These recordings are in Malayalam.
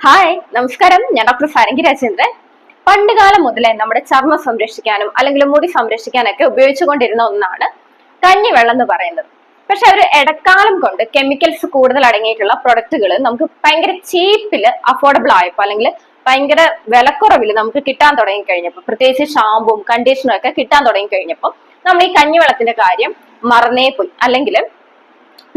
ഹായ് നമസ്കാരം. ഞാൻ ഡോക്ടർ ഫരങ്കി രാജേന്ദ്രൻ. പണ്ട് കാലം മുതലേ നമ്മുടെ ചർമ്മം സംരക്ഷിക്കാനും അല്ലെങ്കിൽ മുടി സംരക്ഷിക്കാനൊക്കെ ഉപയോഗിച്ചുകൊണ്ടിരുന്ന ഒന്നാണ് കഞ്ഞിവെള്ളം എന്ന് പറയുന്നത്. പക്ഷെ ഒരു ഇടക്കാലം കൊണ്ട് കെമിക്കൽസ് കൂടുതൽ അടങ്ങിയിട്ടുള്ള പ്രൊഡക്റ്റുകൾ നമുക്ക് ഭയങ്കര ചീപ്പിൽ അഫോർഡബിൾ ആയപ്പോൾ അല്ലെങ്കിൽ ഭയങ്കര വിലക്കുറവിൽ നമുക്ക് കിട്ടാൻ തുടങ്ങി കഴിഞ്ഞപ്പോൾ പ്രത്യേകിച്ച് ഷാമ്പും കണ്ടീഷണറും ഒക്കെ കിട്ടാൻ തുടങ്ങി കഴിഞ്ഞപ്പോൾ നമ്മൾ ഈ കഞ്ഞിവെള്ളത്തിന്റെ കാര്യം മറന്നേ പോയി. അല്ലെങ്കിൽ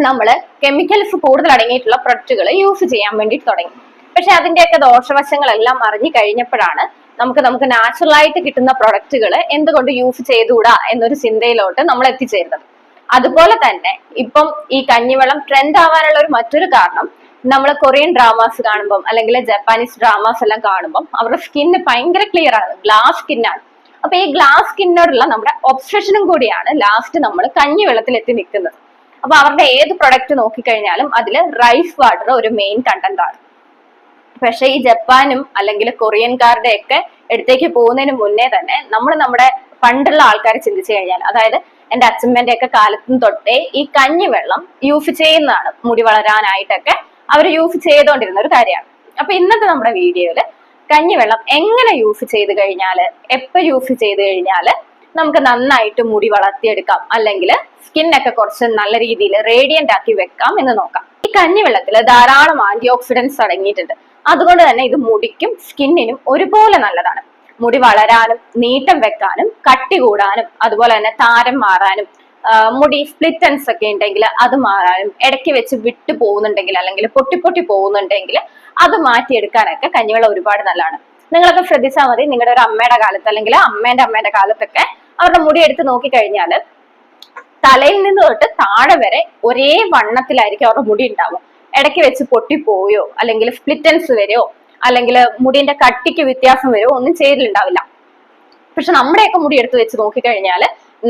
നമ്മൾ കെമിക്കൽസ് കൂടുതൽ അടങ്ങിയിട്ടുള്ള പ്രൊഡക്റ്റുകൾ യൂസ് ചെയ്യാൻ വേണ്ടി തുടങ്ങി. പക്ഷെ അതിന്റെയൊക്കെ ദോഷവശങ്ങളെല്ലാം അറിഞ്ഞു കഴിഞ്ഞപ്പോഴാണ് നമുക്ക് നമുക്ക് നാച്ചുറൽ ആയിട്ട് കിട്ടുന്ന പ്രൊഡക്റ്റുകൾ എന്തുകൊണ്ട് യൂസ് ചെയ്തുകൂടാ എന്നൊരു ചിന്തയിലോട്ട് നമ്മൾ എത്തിച്ചേരുന്നത്. അതുപോലെ തന്നെ ഇപ്പം ഈ കഞ്ഞിവെള്ളം ട്രെൻഡ് ആവാനുള്ള ഒരു മറ്റൊരു കാരണം നമ്മൾ കൊറിയൻ ഡ്രാമാസ് കാണുമ്പം അല്ലെങ്കിൽ ജപ്പാനീസ് ഡ്രാമാസ് എല്ലാം കാണുമ്പം അവരുടെ സ്കിന്ന് ഭയങ്കര ക്ലിയർ ആണ് ഗ്ലാസ് സ്കിന്നാണ് അപ്പൊ ഈ ഗ്ലാസ് സ്കിന്നോടുള്ള നമ്മുടെ ഒബ്സഷനും കൂടിയാണ് ലാസ്റ്റ് നമ്മൾ കഞ്ഞിവെള്ളത്തിൽ എത്തി നിൽക്കുന്നത്. അപ്പൊ അവരുടെ ഏത് പ്രൊഡക്റ്റ് നോക്കിക്കഴിഞ്ഞാലും അതിൽ റൈസ് വാട്ടർ ഒരു മെയിൻ കണ്ടന്റ് ആണ്. പക്ഷെ ഈ ജപ്പാനും അല്ലെങ്കിൽ കൊറിയൻകാരുടെ ഒക്കെ അടുത്തേക്ക് പോകുന്നതിന് മുന്നേ തന്നെ നമ്മൾ നമ്മുടെ പണ്ടുള്ള ആൾക്കാരെ ചിന്തിച്ചു കഴിഞ്ഞാൽ അതായത് എന്റെ അച്ഛമ്മേന്റെ ഒക്കെ കാലത്തും തൊട്ടേ ഈ കഞ്ഞി വെള്ളം യൂസ് ചെയ്യുന്നതാണ് മുടി വളരാനായിട്ടൊക്കെ അവർ യൂസ് ചെയ്തുകൊണ്ടിരുന്ന ഒരു കാര്യമാണ്. അപ്പൊ ഇന്നത്തെ നമ്മുടെ വീഡിയോയിൽ കഞ്ഞിവെള്ളം എങ്ങനെ യൂസ് ചെയ്ത് കഴിഞ്ഞാൽ എപ്പോൾ യൂസ് ചെയ്ത് കഴിഞ്ഞാൽ നമുക്ക് നന്നായിട്ട് മുടി വളർത്തിയെടുക്കാം അല്ലെങ്കിൽ സ്കിന്നൊക്കെ കുറച്ച് നല്ല രീതിയിൽ റേഡിയന്റ് ആക്കി വെക്കാം എന്ന് നോക്കാം. ഈ കഞ്ഞി കഞ്ഞിവെള്ളത്തിൽ ധാരാളം ആന്റി ഓക്സിഡൻസ് അടങ്ങിയിട്ടുണ്ട്. അതുകൊണ്ട് തന്നെ ഇത് മുടിക്കും സ്കിന്നിനും ഒരുപോലെ നല്ലതാണ്. മുടി വളരാനും നീട്ടം വെക്കാനും കട്ടി കൂടാനും അതുപോലെ തന്നെ താരം മാറാനും മുടി സ്പ്ലിറ്റൻസ് ഒക്കെ ഉണ്ടെങ്കിൽ അത് മാറാനും ഇടയ്ക്ക് വെച്ച് വിട്ടു പോകുന്നുണ്ടെങ്കിൽ അല്ലെങ്കിൽ പൊട്ടി പൊട്ടി പോകുന്നുണ്ടെങ്കിൽ അത് മാറ്റിയെടുക്കാനൊക്കെ കഞ്ഞിവെള്ളം ഒരുപാട് നല്ലതാണ്. നിങ്ങളൊക്കെ ശ്രദ്ധിച്ചാൽ മതി നിങ്ങളുടെ ഒരു അമ്മയുടെ കാലത്ത് അല്ലെങ്കിൽ അമ്മേന്റെ അമ്മേന്റെ കാലത്തൊക്കെ അവരുടെ മുടി എടുത്ത് നോക്കിക്കഴിഞ്ഞാൽ തലയിൽ നിന്ന് തൊട്ട് താഴെ വരെ ഒരേ വണ്ണത്തിലായിരിക്കും അവരുടെ മുടി ഉണ്ടാവുക. ഇടയ്ക്ക് വെച്ച് പൊട്ടിപ്പോയോ? അല്ലെങ്കിൽ സ്പ്ലിറ്റൻസ് വരെയോ അല്ലെങ്കിൽ മുടിന്റെ കട്ടിക്ക് വ്യത്യാസം വരുമോ ഒന്നും ചെയ്തിട്ടുണ്ടാവില്ല. പക്ഷെ നമ്മുടെയൊക്കെ മുടി എടുത്ത് വെച്ച് നോക്കിക്കഴിഞ്ഞാൽ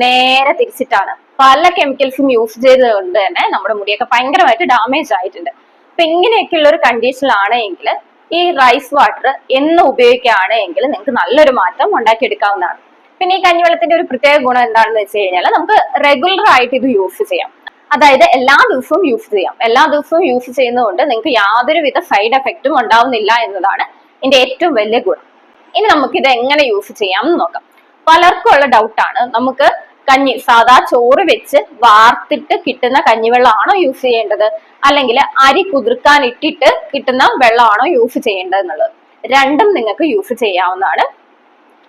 നേരെ തിരിച്ചിട്ടാണ്. പല കെമിക്കൽസും യൂസ് ചെയ്തതുകൊണ്ട് തന്നെ നമ്മുടെ മുടിയൊക്കെ ഭയങ്കരമായിട്ട് ഡാമേജ് ആയിട്ടുണ്ട്. അപ്പൊ ഇങ്ങനെയൊക്കെയുള്ള ഒരു കണ്ടീഷനിലാണ് എങ്കിൽ ഈ റൈസ് വാട്ടർ എന്ന് ഉപയോഗിക്കുകയാണ് എങ്കിൽ നിങ്ങൾക്ക് നല്ലൊരു മാറ്റം ഉണ്ടാക്കിയെടുക്കാവുന്നതാണ്. പിന്നെ ഈ കഞ്ഞിവെള്ളത്തിന്റെ ഒരു പ്രത്യേക ഗുണം എന്താണെന്ന് വെച്ച് കഴിഞ്ഞാൽ നമുക്ക് റെഗുലർ ആയിട്ട് ഇത് യൂസ് ചെയ്യാം. അതായത് എല്ലാ ദിവസവും യൂസ് ചെയ്യാം. എല്ലാ ദിവസവും യൂസ് ചെയ്യുന്നതുകൊണ്ട് നിങ്ങൾക്ക് യാതൊരുവിധ സൈഡ് എഫക്റ്റും ഉണ്ടാവുന്നില്ല എന്നതാണ് ഇതിന്റെ ഏറ്റവും വലിയ ഗുണം. ഇനി നമുക്ക് ഇത് എങ്ങനെ യൂസ് ചെയ്യാം എന്ന് നോക്കാം. പലർക്കും ഉള്ള ഡൗട്ടാണ് നമുക്ക് കഞ്ഞി സാധാ ചോറ് വെച്ച് വാർത്തിട്ട് കിട്ടുന്ന കഞ്ഞിവെള്ളമാണോ യൂസ് ചെയ്യേണ്ടത്? അല്ലെങ്കിൽ അരി കുതിർക്കാൻ ഇട്ടിട്ട് കിട്ടുന്ന വെള്ളമാണോ യൂസ് ചെയ്യേണ്ടത് എന്നുള്ളത്. രണ്ടും നിങ്ങൾക്ക് യൂസ് ചെയ്യാവുന്നതാണ്.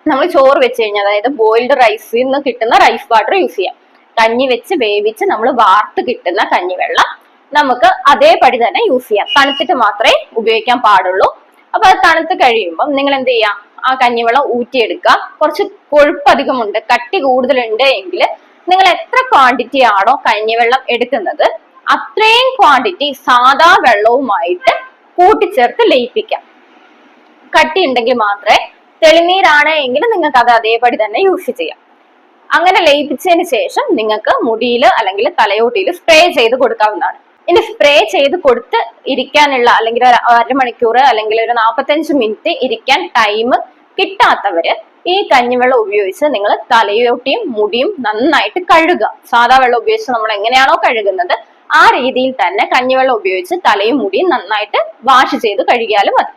നമ്മൾ ചോറ് വെച്ച് കഴിഞ്ഞാൽ അതായത് ബോയിൽഡ് റൈസിൽ നിന്ന് കിട്ടുന്ന റൈസ് വാട്ടർ യൂസ് ചെയ്യാം. കഞ്ഞി വെച്ച് വേവിച്ച് നമ്മൾ വാർത്ത് കിട്ടുന്ന കഞ്ഞിവെള്ളം നമുക്ക് അതേപടി തന്നെ യൂസ് ചെയ്യാം. തണുത്തിട്ട് മാത്രമേ ഉപയോഗിക്കാൻ പാടുള്ളൂ. അപ്പൊ അത് തണുത്ത് കഴിയുമ്പം നിങ്ങൾ എന്ത് ചെയ്യാം? ആ കഞ്ഞിവെള്ളം ഊറ്റിയെടുക്കുക. കുറച്ച് കൊഴുപ്പ് അധികമുണ്ട് കട്ടി കൂടുതലുണ്ട് എങ്കിൽ നിങ്ങൾ എത്ര ക്വാണ്ടിറ്റി ആണോ കഞ്ഞിവെള്ളം എടുക്കുന്നത് അത്രയും ക്വാണ്ടിറ്റി സാധാ വെള്ളവുമായിട്ട് കൂട്ടിച്ചേർത്ത് ലയിപ്പിക്കാം കട്ടി ഉണ്ടെങ്കിൽ മാത്രമേ തെളിനീരാണ് എങ്കിൽ നിങ്ങൾക്ക് അത് അതേപടി തന്നെ യൂസ് ചെയ്യാം. അങ്ങനെ ലയിപ്പിച്ചതിന് ശേഷം നിങ്ങൾക്ക് മുടിയിൽ അല്ലെങ്കിൽ തലയോട്ടിയിൽ സ്പ്രേ ചെയ്ത് കൊടുക്കാവുന്നതാണ്. ഇനി സ്പ്രേ ചെയ്ത് കൊടുത്ത് ഇരിക്കാനുള്ള അല്ലെങ്കിൽ ഒരു അരമണിക്കൂർ അല്ലെങ്കിൽ ഒരു നാൽപ്പത്തഞ്ച് മിനിറ്റ് ഇരിക്കാൻ ടൈം കിട്ടാത്തവര് ഈ കഞ്ഞിവെള്ളം ഉപയോഗിച്ച് നിങ്ങൾ തലയോട്ടിയും മുടിയും നന്നായിട്ട് കഴുകുക. സാധാ വെള്ളം ഉപയോഗിച്ച് നമ്മൾ എങ്ങനെയാണോ കഴുകുന്നത് ആ രീതിയിൽ തന്നെ കഞ്ഞിവെള്ളം ഉപയോഗിച്ച് തലയും മുടിയും നന്നായിട്ട് വാഷ് ചെയ്ത് കഴുകിയാലും മതി.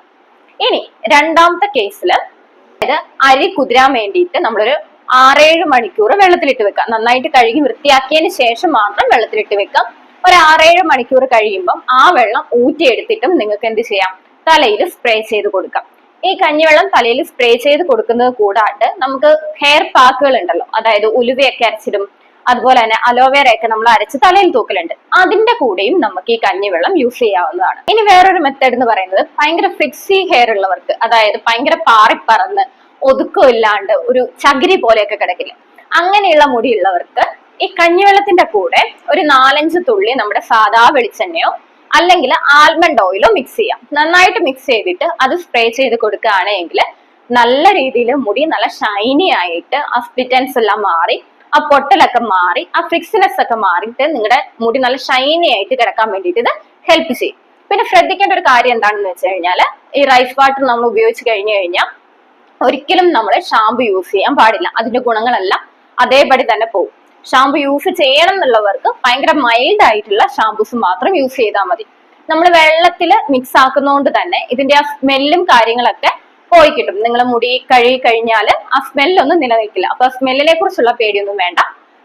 ഇനി രണ്ടാമത്തെ കേസിൽ അതായത് അരി കുതിരാൻ വേണ്ടിയിട്ട് നമ്മളൊരു ആറേഴ് മണിക്കൂർ വെള്ളത്തിലിട്ട് വെക്കാം നന്നായിട്ട് കഴുകി വൃത്തിയാക്കിയതിന് ശേഷം മാത്രം വെള്ളത്തിലിട്ട് വെക്കാം ഒരു ആറേഴ് മണിക്കൂർ കഴിയുമ്പം ആ വെള്ളം ഊറ്റിയെടുത്തിട്ടും നിങ്ങൾക്ക് എന്ത് ചെയ്യാം? തലയിൽ സ്പ്രേ ചെയ്ത് കൊടുക്കാം. ഈ കഞ്ഞിവെള്ളം തലയിൽ സ്പ്രേ ചെയ്ത് കൊടുക്കുന്നത് കൂടാണ്ട് നമുക്ക് ഹെയർ പാക്കുകൾ ഉണ്ടല്ലോ അതായത് ഉലുവയൊക്കെ അരച്ചിടും. അതുപോലെ തന്നെ അലോവേറ ഒക്കെ നമ്മൾ അരച്ച് തലയിൽ തൂക്കലുണ്ട്. അതിന്റെ കൂടെയും നമുക്ക് ഈ കഞ്ഞിവെള്ളം യൂസ് ചെയ്യാവുന്നതാണ്. ഇനി വേറൊരു മെത്തേഡ് എന്ന് പറയുന്നത് ഭയങ്കര ഫിക്സി ഹെയർ ഉള്ളവർക്ക് അതായത് ഭയങ്കര പാറിപ്പറന്ന് ഒതുക്കം ഇല്ലാണ്ട് ഒരു ചകിരി പോലെയൊക്കെ കിടക്കില്ല? അങ്ങനെയുള്ള മുടിയുള്ളവർക്ക് ഈ കഞ്ഞിവെള്ളത്തിന്റെ കൂടെ ഒരു നാലഞ്ച് തുള്ളി നമ്മുടെ സാധാ വെളിച്ചെണ്ണയോ അല്ലെങ്കിൽ ആൽമണ്ട് ഓയിലോ മിക്സ് ചെയ്യാം. നന്നായിട്ട് മിക്സ് ചെയ്തിട്ട് അത് സ്പ്രേ ചെയ്ത് കൊടുക്കുകയാണെങ്കിൽ നല്ല രീതിയിൽ മുടി നല്ല ഷൈനി ആയിട്ട് ആ സ്പിറ്റൻസ് എല്ലാം മാറി ആ പൊട്ടലൊക്കെ മാറി ആ ഫിക്സിനെസ് ഒക്കെ മാറിയിട്ട് നിങ്ങളുടെ മുടി നല്ല ഷൈനി ആയിട്ട് കിടക്കാൻ വേണ്ടിയിട്ട് ഇത് ഹെൽപ്പ് ചെയ്യും. പിന്നെ ശ്രദ്ധിക്കേണ്ട ഒരു കാര്യം എന്താണെന്ന് വെച്ച് കഴിഞ്ഞാൽ ഈ റൈസ് വാട്ടർ നമ്മൾ ഉപയോഗിച്ച് കഴിഞ്ഞു കഴിഞ്ഞാൽ ഒരിക്കലും നമ്മൾ ഷാമ്പു യൂസ് ചെയ്യാൻ പാടില്ല. അതിന്റെ ഗുണങ്ങളെല്ലാം അതേപടി തന്നെ പോകും. ഷാമ്പു യൂസ് ചെയ്യണം എന്നുള്ളവർക്ക് ഭയങ്കര മൈൽഡ് ആയിട്ടുള്ള ഷാമ്പൂസ് മാത്രം യൂസ് ചെയ്താൽ മതി. നമ്മൾ വെള്ളത്തിൽ മിക്സ് ആക്കുന്നതുകൊണ്ട് തന്നെ ഇതിന്റെ ആ സ്മെല്ലും കാര്യങ്ങളൊക്കെ പോയി കിട്ടും. നിങ്ങൾ മുടി കഴുകി കഴിഞ്ഞാൽ ആ സ്മെല്ലൊന്നും നിലനിൽക്കില്ല. അപ്പൊ സ്മെല്ലിനെ കുറിച്ചുള്ള പേടിയൊന്നും വേണ്ട.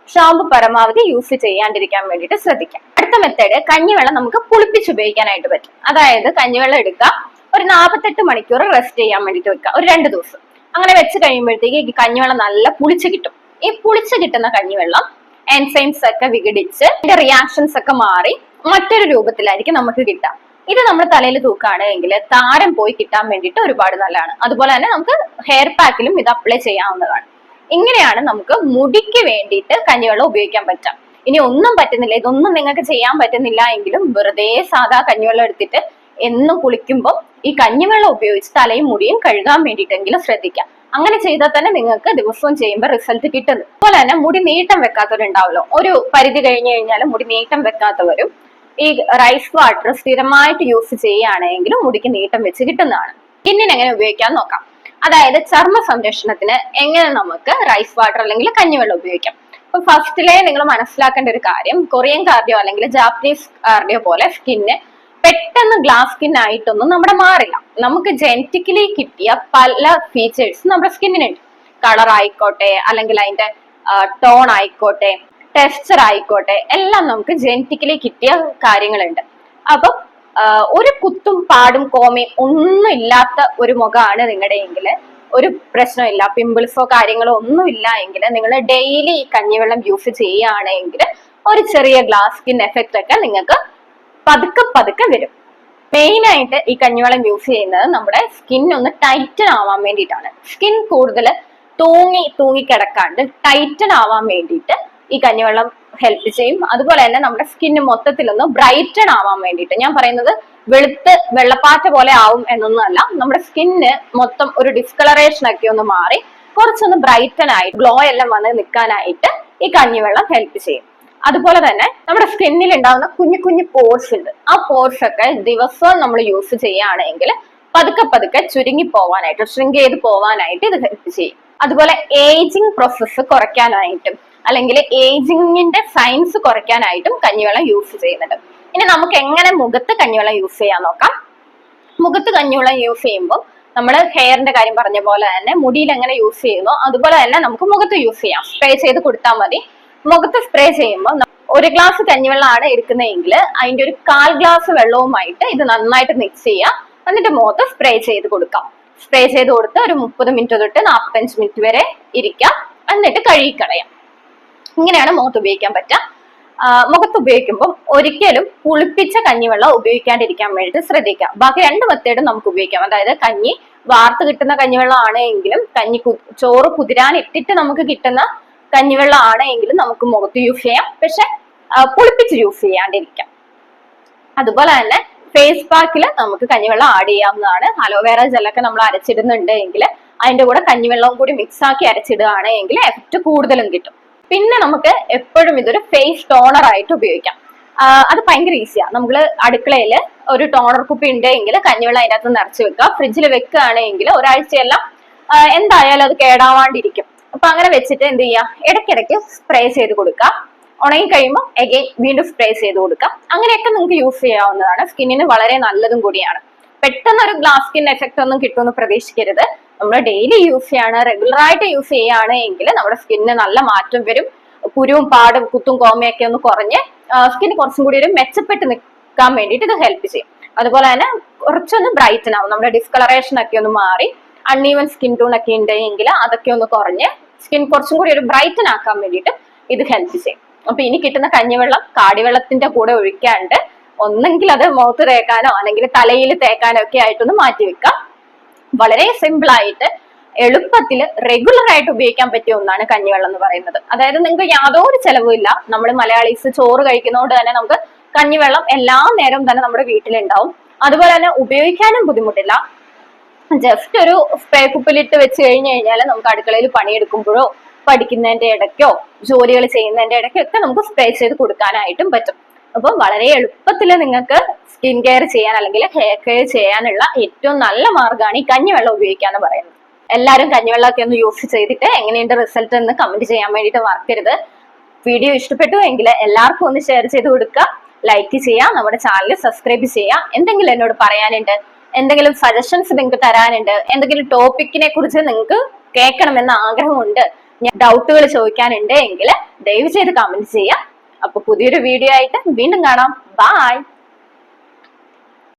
ഷാമ്പു പരമാവധി യൂസ് ചെയ്യാണ്ടിരിക്കാൻ വേണ്ടിയിട്ട് ശ്രദ്ധിക്കാം. അടുത്ത മെത്തേഡ് കഞ്ഞിവെള്ളം നമുക്ക് പുളിപ്പിച്ച് ഉപയോഗിക്കാനായിട്ട് പറ്റും. അതായത് കഞ്ഞിവെള്ളം എടുക്കുക ഒരു നാൽപ്പത്തെട്ട് മണിക്കൂർ റെസ്റ്റ് ചെയ്യാൻ വേണ്ടിയിട്ട് വെക്കുക. ഒരു രണ്ട് ദിവസം. അങ്ങനെ വെച്ച് കഴിയുമ്പോഴത്തേക്ക് ഈ കഞ്ഞിവെള്ളം നല്ല പുളിച്ച് കിട്ടും. ഈ പുളിച്ച് കിട്ടുന്ന കഞ്ഞിവെള്ളം എൻസൈംസ് ഒക്കെ വിഘടിച്ച് അതിന്റെ റിയാക്ഷൻസ് ഒക്കെ മാറി മറ്റൊരു രൂപത്തിലായിരിക്കും നമുക്ക് കിട്ടുക. ഇത് നമ്മൾ തലയിൽ തൂക്കുകയാണെങ്കിൽ താരം പോയി കിട്ടാൻ വേണ്ടിയിട്ട് ഒരുപാട് നല്ലതാണ്. അതുപോലെ തന്നെ നമുക്ക് ഹെയർ പാക്കിലും ഇത് അപ്ലൈ ചെയ്യാവുന്നതാണ്. ഇങ്ങനെയാണ് നമുക്ക് മുടിക്ക് വേണ്ടിയിട്ട് കഞ്ഞിവെള്ളം ഉപയോഗിക്കാൻ പറ്റാം ഇനി ഒന്നും പറ്റുന്നില്ല. ഇതൊന്നും നിങ്ങൾക്ക് ചെയ്യാൻ പറ്റുന്നില്ല എങ്കിലും വെറുതെ സാധാ കഞ്ഞിവെള്ളം എടുത്തിട്ട് എന്നും കുളിക്കുമ്പോൾ ഈ കഞ്ഞിവെള്ളം ഉപയോഗിച്ച് തലയും മുടിയും കഴുകാൻ വേണ്ടിയിട്ടെങ്കിലും ശ്രദ്ധിക്കാം. അങ്ങനെ ചെയ്താൽ തന്നെ നിങ്ങൾക്ക് ദിവസവും ചെയ്യുമ്പോൾ റിസൾട്ട് കിട്ടുന്നു. അതുപോലെ തന്നെ മുടി നീട്ടം വെക്കാത്തവരുണ്ടാവല്ലോ. ഒരു പരിധി കഴിഞ്ഞു കഴിഞ്ഞാൽ മുടി നീട്ടം വെക്കാത്തവരും ഈ റൈസ് വാട്ടർ സ്ഥിരമായിട്ട് യൂസ് ചെയ്യുകയാണെങ്കിലും മുടിക്ക് നീട്ടം വെച്ച് കിട്ടുന്നതാണ്. സ്കിന്നിന് എങ്ങനെ ഉപയോഗിക്കാൻ നോക്കാം. അതായത് ചർമ്മ സംരക്ഷണത്തിന് എങ്ങനെ നമുക്ക് റൈസ് വാട്ടർ അല്ലെങ്കിൽ കഞ്ഞിവെള്ളം ഉപയോഗിക്കാം. അപ്പൊ ഫസ്റ്റിലെ നിങ്ങൾ മനസ്സിലാക്കേണ്ട ഒരു കാര്യം കൊറിയൻ കാർഡിയോ അല്ലെങ്കിൽ ജാപ്പനീസ് കാർഡിയോ പോലെ സ്കിന്ന് പെട്ടെന്ന് ഗ്ലാസ് സ്കിൻ ആയിട്ടൊന്നും നമ്മുടെ മാറില്ല. നമുക്ക് ജനറ്റിക്കലി കിട്ടിയ പല ഫീച്ചേഴ്സ് നമ്മുടെ സ്കിന്നിനുണ്ട് കളർ ആയിക്കോട്ടെ അല്ലെങ്കിൽ അതിന്റെ ടോൺ ആയിക്കോട്ടെ ടെക്സ്ചർ ആയിക്കോട്ടെ എല്ലാം നമുക്ക് ജനറ്റിക്കലി കിട്ടിയ കാര്യങ്ങളുണ്ട്. അപ്പം ഒരു കുത്തും പാടും കോമയും ഒന്നും ഇല്ലാത്ത ഒരു മുഖമാണ് നിങ്ങളുടെ എങ്കിൽ ഒരു പ്രശ്നമില്ല പിമ്പിൾസോ കാര്യങ്ങളോ ഒന്നും ഇല്ല എങ്കിൽ നിങ്ങൾ ഡെയിലി ഈ കഞ്ഞിവെള്ളം യൂസ് ചെയ്യുകയാണെങ്കിൽ ഒരു ചെറിയ ഗ്ലാസ് സ്കിൻ എഫക്റ്റ് ഒക്കെ നിങ്ങൾക്ക് പതുക്കെ പതുക്കെ വരും. മെയിൻ ആയിട്ട് ഈ കഞ്ഞിവെള്ളം യൂസ് ചെയ്യുന്നത് നമ്മുടെ സ്കിൻ ഒന്ന് ടൈറ്റൻ ആവാൻ വേണ്ടിയിട്ടാണ്. സ്കിൻ കൂടുതൽ തൂങ്ങി തൂങ്ങി കിടക്കാണ്ട് ടൈറ്റൻ ആവാൻ വേണ്ടിയിട്ട് ഈ കഞ്ഞിവെള്ളം ഹെൽപ്പ് ചെയ്യും. അതുപോലെ തന്നെ നമ്മുടെ സ്കിന്ന് മൊത്തത്തിലൊന്ന് ബ്രൈറ്റൺ ആവാൻ വേണ്ടിയിട്ട്. ഞാൻ പറയുന്നത് വെളുത്ത് വെള്ളപ്പാറ്റ പോലെ ആവും എന്നൊന്നുമല്ല. നമ്മുടെ സ്കിന്ന് മൊത്തം ഒരു ഡിസ്കളറേഷൻ ഒക്കെ ഒന്ന് മാറി കുറച്ചൊന്ന് ബ്രൈറ്റൻ ആയി ഗ്ലോ എല്ലാം വന്ന് നിൽക്കാനായിട്ട് ഈ കഞ്ഞിവെള്ളം ഹെൽപ്പ് ചെയ്യും. അതുപോലെ തന്നെ നമ്മുടെ സ്കിന്നിൽ ഉണ്ടാവുന്ന കുഞ്ഞു കുഞ്ഞു പോർസ് ഉണ്ട്. ആ പോർസ് ഒക്കെ ദിവസവും നമ്മൾ യൂസ് ചെയ്യുകയാണെങ്കിൽ പതുക്കെ പതുക്കെ ചുരുങ്ങി പോവാനായിട്ട് ഷ്രിങ്ക് ചെയ്ത് പോവാനായിട്ട് ഇത് ഹെൽപ്പ് ചെയ്യും. അതുപോലെ ഏജിങ് പ്രോസസ്സ് കുറയ്ക്കാനായിട്ടും അല്ലെങ്കിൽ ഏജിങ്ങിന്റെ സയൻസ് കുറയ്ക്കാനായിട്ടും കഞ്ഞിവെള്ളം യൂസ് ചെയ്യുന്നുണ്ട്. ഇനി നമുക്ക് എങ്ങനെ മുഖത്ത് കഞ്ഞിവെള്ളം യൂസ് ചെയ്യാൻ നോക്കാം. മുഖത്ത് കഞ്ഞിവെള്ളം യൂസ് ചെയ്യുമ്പോൾ നമ്മൾ ഹെയറിന്റെ കാര്യം പറഞ്ഞ പോലെ തന്നെ മുടിയിൽ എങ്ങനെ യൂസ് ചെയ്യുന്നു അതുപോലെ തന്നെ നമുക്ക് മുഖത്ത് യൂസ് ചെയ്യാം. സ്പ്രേ ചെയ്ത് കൊടുത്താൽ മതി. മുഖത്ത് സ്പ്രേ ചെയ്യുമ്പോൾ ഒരു ഗ്ലാസ് കഞ്ഞിവെള്ളമാണ് എടുക്കുന്നതെങ്കിൽ അതിന്റെ ഒരു കാൽ ഗ്ലാസ് വെള്ളവുമായിട്ട് ഇത് നന്നായിട്ട് മിക്സ് ചെയ്യാം എന്നിട്ട് മുഖത്ത് സ്പ്രേ ചെയ്ത് കൊടുക്കാം. സ്പ്രേ ചെയ്ത് കൊടുത്ത് ഒരു മുപ്പത് മിനിറ്റ് തൊട്ട് നാൽപ്പത്തഞ്ച് മിനിറ്റ് വരെ ഇരിക്കാം എന്നിട്ട് കഴുകിക്കളയാം. ഇങ്ങനെയാണ് മുഖത്ത് ഉപയോഗിക്കാൻ പറ്റുക. മുഖത്ത് ഉപയോഗിക്കുമ്പോൾ ഒരിക്കലും പുളിപ്പിച്ച കഞ്ഞിവെള്ളം ഉപയോഗിക്കാണ്ടിരിക്കാൻ വേണ്ടിയിട്ട് ശ്രദ്ധിക്കാം ബാക്കി രണ്ട് മെത്തേഡും നമുക്ക് ഉപയോഗിക്കാം. അതായത് കഞ്ഞി വാർത്ത് കിട്ടുന്ന കഞ്ഞിവെള്ളം ആണെങ്കിലും കഞ്ഞി ചോറ് കുതിരാൻ ഇട്ടിട്ട് നമുക്ക് കിട്ടുന്ന കഞ്ഞിവെള്ളം ആണെങ്കിലും നമുക്ക് മുഖത്ത് യൂസ് ചെയ്യാം. പക്ഷെ പുളിപ്പിച്ച് യൂസ് ചെയ്യാണ്ടിരിക്കാം. അതുപോലെ തന്നെ ഫേസ് പാക്കിൽ നമുക്ക് കഞ്ഞിവെള്ളം ആഡ് ചെയ്യാവുന്നതാണ്. അലോവേറ ജെല്ലൊക്കെ നമ്മൾ അരച്ചിടുന്നുണ്ട് എങ്കിൽ അതിന്റെ കൂടെ കഞ്ഞിവെള്ളവും കൂടി മിക്സ് ആക്കി അരച്ചിടുകയാണ് എങ്കിൽ എഫക്റ്റ് കൂടുതലും കിട്ടും. പിന്നെ നമുക്ക് എപ്പോഴും ഇതൊരു ഫേസ് ടോണർ ആയിട്ട് ഉപയോഗിക്കാം. അത് ഭയങ്കര ഈസിയാണ് നമ്മൾ അടുക്കളയിൽ ഒരു ടോണർ കുപ്പി ഉണ്ടെങ്കിൽ കഞ്ഞിവെള്ളം അതിനകത്ത് നിറച്ച് വെക്കുക. ഫ്രിഡ്ജിൽ വെക്കുകയാണെങ്കിൽ ഒരാഴ്ചയെല്ലാം എന്തായാലും അത് കേടാവാണ്ടിരിക്കും. അപ്പൊ അങ്ങനെ വെച്ചിട്ട് എന്ത് ചെയ്യുക ഇടയ്ക്കിടയ്ക്ക് സ്പ്രേ ചെയ്ത് കൊടുക്കാം. ഉണങ്ങി കഴിയുമ്പോൾ എഗെയിൻ വീണ്ടും സ്പ്രേ ചെയ്ത് കൊടുക്കാം. അങ്ങനെയൊക്കെ നിങ്ങൾക്ക് യൂസ് ചെയ്യാവുന്നതാണ്. സ്കിന്നിന് വളരെ നല്ലതും കൂടിയാണ്. പെട്ടെന്ന് ഒരു ഗ്ലാസ് സ്കിൻ എഫക്റ്റ് ഒന്നും കിട്ടുമെന്ന് പ്രതീക്ഷിക്കരുത്. നമ്മൾ ഡെയിലി യൂസ് ചെയ്യാണ് റെഗുലർ ആയിട്ട് യൂസ് ചെയ്യുകയാണ് എങ്കിൽ നമ്മുടെ സ്കിന്നിന് നല്ല മാറ്റം വരും. കുരുവും പാടും കുത്തും കോമയൊക്കെ ഒന്ന് കുറഞ്ഞ് സ്കിൻ കുറച്ചും കൂടി ഒരു മെച്ചപ്പെട്ട് നിൽക്കാൻ വേണ്ടിയിട്ട് ഇത് ഹെൽപ്പ് ചെയ്യും. അതുപോലെ തന്നെ കുറച്ചൊന്ന് ബ്രൈറ്റൻ ആവും. നമ്മുടെ ഡിസ്കളറേഷൻ ഒക്കെ ഒന്ന് മാറി. അൺഈവൻ സ്കിൻ ടോൺ ഒക്കെ ഉണ്ടെങ്കിൽ അതൊക്കെ ഒന്ന് കുറഞ്ഞ് സ്കിൻ കുറച്ചും കൂടി ഒരു ബ്രൈറ്റൻ ആക്കാൻ വേണ്ടിയിട്ട് ഇത് ഹെൽപ്പ് ചെയ്യും. അപ്പൊ ഇനി കിട്ടുന്ന കഞ്ഞിവെള്ളം കാടിവെള്ളത്തിന്റെ കൂടെ ഒഴിക്കാണ്ട് ഒന്നെങ്കിൽ അത് മുഖത്ത് തേക്കാനോ അല്ലെങ്കിൽ തലയിൽ തേക്കാനോ ഒക്കെ ആയിട്ടൊന്ന് മാറ്റി വെക്കാം വളരെ സിമ്പിൾ ആയിട്ട് എളുപ്പത്തിൽ റെഗുലർ ആയിട്ട് ഉപയോഗിക്കാൻ പറ്റിയ ഒന്നാണ് കഞ്ഞിവെള്ളം എന്ന് പറയുന്നത്. അതായത് നിങ്ങൾക്ക് യാതൊരു ചെലവുമില്ല നമ്മൾ മലയാളീസ് ചോറ് കഴിക്കുന്നതുകൊണ്ട് തന്നെ നമുക്ക് കഞ്ഞിവെള്ളം എല്ലാ നേരവും തന്നെ നമ്മുടെ വീട്ടിലുണ്ടാവും. അതുപോലെ തന്നെ ഉപയോഗിക്കാനും ബുദ്ധിമുട്ടില്ല. ജസ്റ്റ് ഒരു സ്പ്രേ വെച്ച് കഴിഞ്ഞു കഴിഞ്ഞാൽ നമുക്ക് അടുക്കളയിൽ പണിയെടുക്കുമ്പോഴോ പഠിക്കുന്നതിന്റെ ഇടയ്ക്കോ ജോലികൾ ചെയ്യുന്നതിന്റെ ഇടയ്ക്കോ ഒക്കെ നമുക്ക് സ്പ്രേ ചെയ്ത് കൊടുക്കാനായിട്ടും പറ്റും. അപ്പം വളരെ എളുപ്പത്തിൽ നിങ്ങൾക്ക് സ്കിൻ കെയർ ചെയ്യാൻ അല്ലെങ്കിൽ ഹെയർ കെയർ ചെയ്യാനുള്ള ഏറ്റവും നല്ല മാർഗമാണ് ഈ കഞ്ഞിവെള്ളം ഉപയോഗിക്കുക എന്ന് പറയുന്നത്. എല്ലാവരും കഞ്ഞിവെള്ളമൊക്കെ ഒന്ന് യൂസ് ചെയ്തിട്ട് എങ്ങനെയുണ്ട് റിസൾട്ട് എന്ന് കമന്റ് ചെയ്യാൻ വേണ്ടിയിട്ട് മറക്കരുത്. വീഡിയോ ഇഷ്ടപ്പെട്ടു എങ്കിൽ എല്ലാവർക്കും ഒന്ന് ഷെയർ ചെയ്ത് കൊടുക്കുക. ലൈക്ക് ചെയ്യാം നമ്മുടെ ചാനൽ സബ്സ്ക്രൈബ് ചെയ്യാം എന്തെങ്കിലും എന്നോട് പറയാനുണ്ട്? എന്തെങ്കിലും സജഷൻസ് നിങ്ങൾക്ക് തരാനുണ്ട് എന്തെങ്കിലും ടോപ്പിക്കിനെ കുറിച്ച് നിങ്ങൾക്ക് കേൾക്കണമെന്ന് ആഗ്രഹമുണ്ട് ഡൗട്ടുകൾ ചോദിക്കാനുണ്ട് എങ്കിൽ ദയവ് ചെയ്ത് കമന്റ് ചെയ്യാം അപ്പൊ പുതിയൊരു വീഡിയോ ആയിട്ട് വീണ്ടും കാണാം. ബായ്